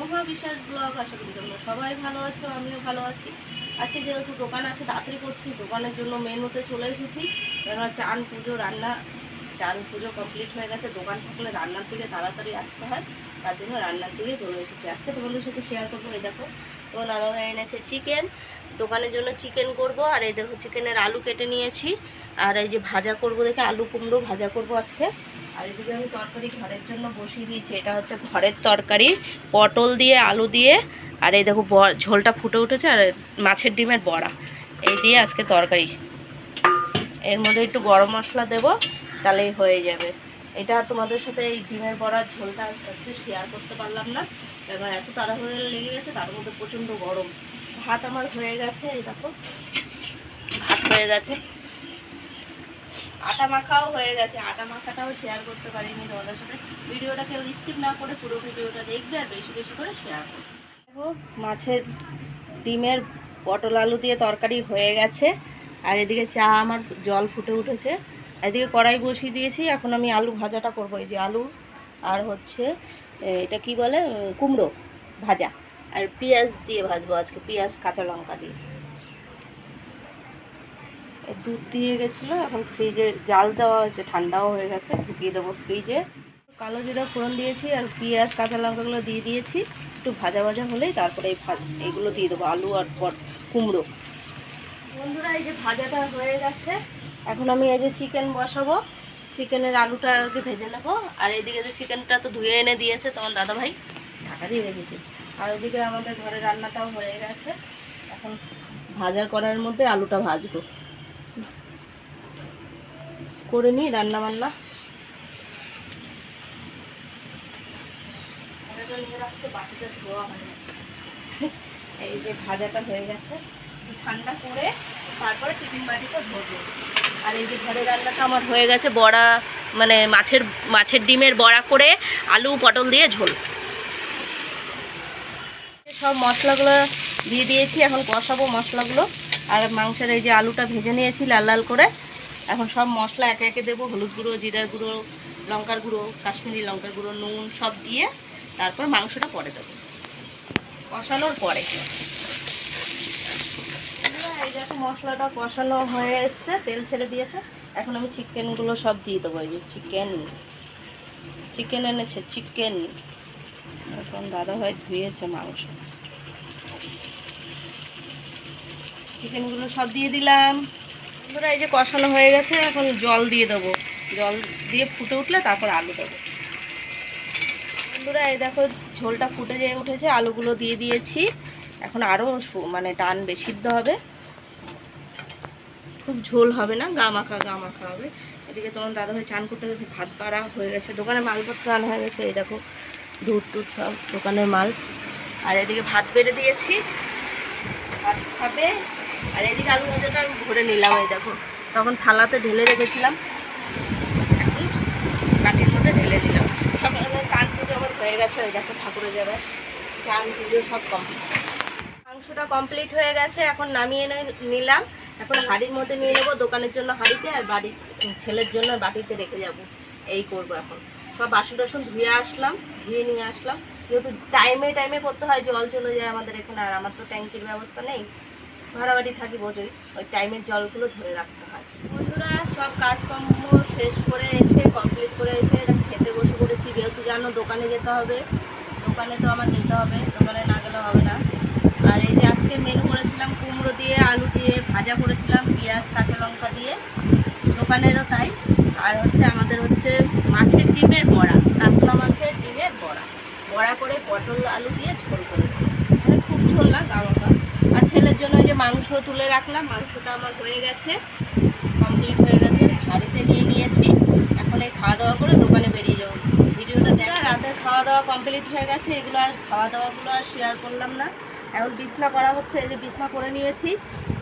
মহা বিশ্বাস ব্লগ আশা করি তোমরা সবাই ভালো আছো, আমিও ভালো আছি। আজকে যেহেতু দোকান আছে, তাড়াতাড়ি করছি। দোকানের জন্য মেনুতে চলে এসেছি। কেননা চান পুজো, রান্না। চান পুজো কমপ্লিট হয়ে গেছে, দোকান থাকলে রান্নার দিকে তাড়াতাড়ি আসতে হয়, তার জন্য রান্নার দিকে চলে এসেছি। আজকে তোমাদের সাথে শেয়ার করব, এই দেখো। তো তোমার দাদাভাই এনেছে চিকেন দোকানের জন্য চিকেন করব, আর এই দেখো চিকেনের আলু কেটে নিয়েছি, আর এই যে ভাজা করব দেখে, আলু কুমড়ো ভাজা করব আজকে। আর এদিকে আমি তরকারি ঘরের জন্য বসিয়ে দিয়েছি, এটা হচ্ছে ঘরের তরকারি, পটল দিয়ে, আলু দিয়ে, আর এই দেখো ঝোলটা ফুটে উঠেছে, আর মাছের ডিমের বড়া। এই দিয়ে আজকে তরকারি। এর মধ্যে একটু গরম মশলা দেব তাহলেই হয়ে যাবে। এটা তোমাদের সাথে এই ডিমের বড়ার ঝোলটা আজকে শেয়ার করতে পারলাম না। এবার এত তাড়াহুড়ো লেগে গেছে, তার মধ্যে প্রচণ্ড গরম। ভাত আমার হয়ে গেছে, এই দেখো। ভাত হয়ে গেছে। আটা মাখাও হয়ে গেছে। আটা মাখাটাও শেয়ার করতে পারিনি তোমাদের সাথে। ভিডিওটা কেউ স্কিপ না করে পুরো ভিডিওটা দেখবে আর বেশি বেশি করে শেয়ার করবে। মাছের ডিমের পটল আলু দিয়ে তরকারি হয়ে গেছে। আর এদিকে চা আমার জল ফুটে উঠেছে। এদিকে কড়াই বসিয়ে দিয়েছি, এখন আমি আলু ভাজাটা করব, এই যে আলু আর হচ্ছে এটা কি বলে কুমড়ো ভাজা। আর পেঁয়াজ দিয়ে ভাজবো আজকে, পেঁয়াজ, কাঁচা লঙ্কা দিয়ে। দুধ দিয়ে গেছিল, এখন ফ্রিজে জাল দেওয়া হয়েছে, ঠান্ডাও হয়ে গেছে, ঢুকিয়ে দেবো ফ্রিজে। কালো জিরা ফোড়ন দিয়েছি আর পেঁয়াজ, কাঁচা লঙ্কাগুলো দিয়ে দিয়েছি, একটু ভাজা ভাজা হলেই তারপরে এগুলো দিয়ে দেবো, আলু আর পট কুমড়ো। বন্ধুরা, এই যে ভাজাটা হয়ে গেছে এখন আমি এই যে চিকেন বসাবো। চিকেনের আলুটাকে ভেজে নেব। আর এইদিকে যে চিকেনটা তো ধুয়ে এনে দিয়েছে তোমার দাদা ভাই ঢাকা দিয়ে রেখেছি। আর ওইদিকে আমাদের ঘরে রান্নাটাও হয়ে গেছে। এখন ভাজার করার মধ্যে আলুটা ভাজবো। করে নিই রান্না বান্না এই যে ভাজাটা হয়ে গেছে। ঠান্ডা করে তারপরে টিফিন বাটিটা ধরবো। আর এই যে ঘরে রান্নাটা আমার হয়ে গেছে বড়া মানে মাছের মাছের ডিমের বড়া করে আলু, পটল দিয়ে ঝোল। সব মশলাগুলো দিয়ে দিয়েছি, এখন কষাবো মশলাগুলো। আর মাংসের এই যে আলুটা ভেজে নিয়েছি লাল লাল করে। এখন সব মশলা একে একে দেবো, হলুদ গুঁড়ো, জিরার গুঁড়ো, লঙ্কার গুঁড়ো, কাশ্মীরি লঙ্কার গুঁড়ো, নুন সব দিয়ে তারপর মাংসটা পরে দেবো। কষানোর পরে। এই দেখো মশলাটা কষানো হয়ে এসছে, তেল ছেড়ে দিয়েছে। এখন আমি চিকেনগুলো সব দিয়ে দেবো, এই যে চিকেন। চিকেন এনেছে, চিকেন। এখন দাদা ভাই ধুয়েছে মাংস। চিকেনগুলো সব দিয়ে দিলাম। বন্ধুরা, এই যে কষানো হয়ে গেছে, এখন জল দিয়ে দেবো। জল দিয়ে ফুটে উঠলে তারপর আলু দেবো। বন্ধুরা, এই দেখো ঝোলটা ফুটে যেয়ে উঠেছে, আলুগুলো দিয়ে দিয়েছি। এখন আরও মানে টান বেশি হবে। খুব ঝোল হবে না, গা মাখা গা মাখা হবে। এদিকে তোমার দাদা ভাই চান করতে গেছে, ভাত বাড়া হয়ে গেছে দোকানে মালপত্র আনা হয়ে গেছে, এই দেখো, দুধ টুধ সব দোকানের মাল। আর এদিকে ভাত বেড়ে দিয়েছি, ভাত খাবে। আর এদিকে আলু ভাজাটা আমি ভরে নিলাম, এই দেখো। তখন থালাতে ঢেলে রেখেছিলাম। এখন বাটির মধ্যে ঢেলে দিলাম। সকালে চান পুজো আমার হয়ে গেছে, ওই দেখো ঠাকুরের জায়গায়। চান পুজো সব কমপ্লিট। মাংসটা কমপ্লিট হয়ে গেছে, এখন নামিয়ে নিলাম। এখন হাঁড়ির মধ্যে নিয়ে নেব, দোকানের জন্য হাঁড়িতে আর বাড়ির ছেলের জন্য বাটিতে রেখে যাব। এই করব এখন। সব বাসন টাসন ধুয়ে আসলাম, ধুয়ে নিয়ে আসলাম। যেহেতু টাইমে টাইমে করতে হয়, জল চলে যায় আমাদের এখানে, আর আমার তো ট্যাঙ্কির ব্যবস্থা নেই। ভাড়া বাড়ি থাকি বোঝোই, ওই টাইমের জলগুলো ধরে রাখতে হয়। বন্ধুরা, সব কাজকর্ম শেষ করে এসে কমপ্লিট করে এসে খেতে বসে পড়েছি। যেহেতু জানো, দোকানে যেতে হবে। দোকানে তো আমার যেতে হবে, দোকানে না গেলে হবে না। আর এই যে আজকে মেনু করেছিলাম কুমড়ো দিয়ে, আলু দিয়ে ভাজা করেছিলাম, পেঁয়াজ, কাঁচা লঙ্কা দিয়ে। দোকানেরও তাই। আর হচ্ছে আমাদের হচ্ছে মাছের ডিমের বড়া, কাতলা মাছের ডিমের বড়া। বড়া করে পটল, আলু দিয়ে ঝোল করেছি। মানে খুব ঝোল না গামাকা আর ছেলের জন্য যে মাংস তুলে রাখলাম, মাংসটা আমার হয়ে গেছে কমপ্লিট হয়ে গেছে। হাঁড়িতে নিয়ে নিয়েছি। এখন এই খাওয়া দাওয়া করে দোকানে বেরিয়ে যাব। ভিডিওটা দেখা। রাতের খাওয়া দাওয়া কমপ্লিট হয়ে গেছে। এগুলো আর খাওয়া দাওয়াগুলো আর শেয়ার করলাম না। এখন বিছনা করা হচ্ছে, এই যে বিছনা করে নিয়েছি।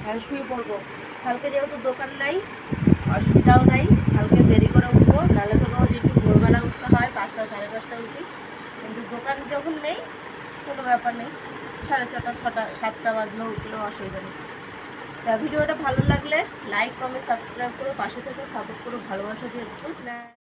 এখন শুয়ে পড়ব। কালকে যেহেতু দোকান নাই, অসুবিধাও নাই, কালকে দেরি করে উঠবো, নাহলে তো রোজ একটু ভোরবেলা উঠতে হয়, পাঁচটা, সাড়ে পাঁচটা উঠি কিন্তু দোকান যখন নেই, কোনো ব্যাপার নেই। সাড়ে ছটা ছটা, সাতটা বাজলেও উঠলেও অসুবিধা নেই। তা ভিডিওটা ভালো লাগলে লাইক কমেন্ট সাবস্ক্রাইব করো পাশে থেকে সাপোর্ট করো ভালোবাসা দিয়ে নাইট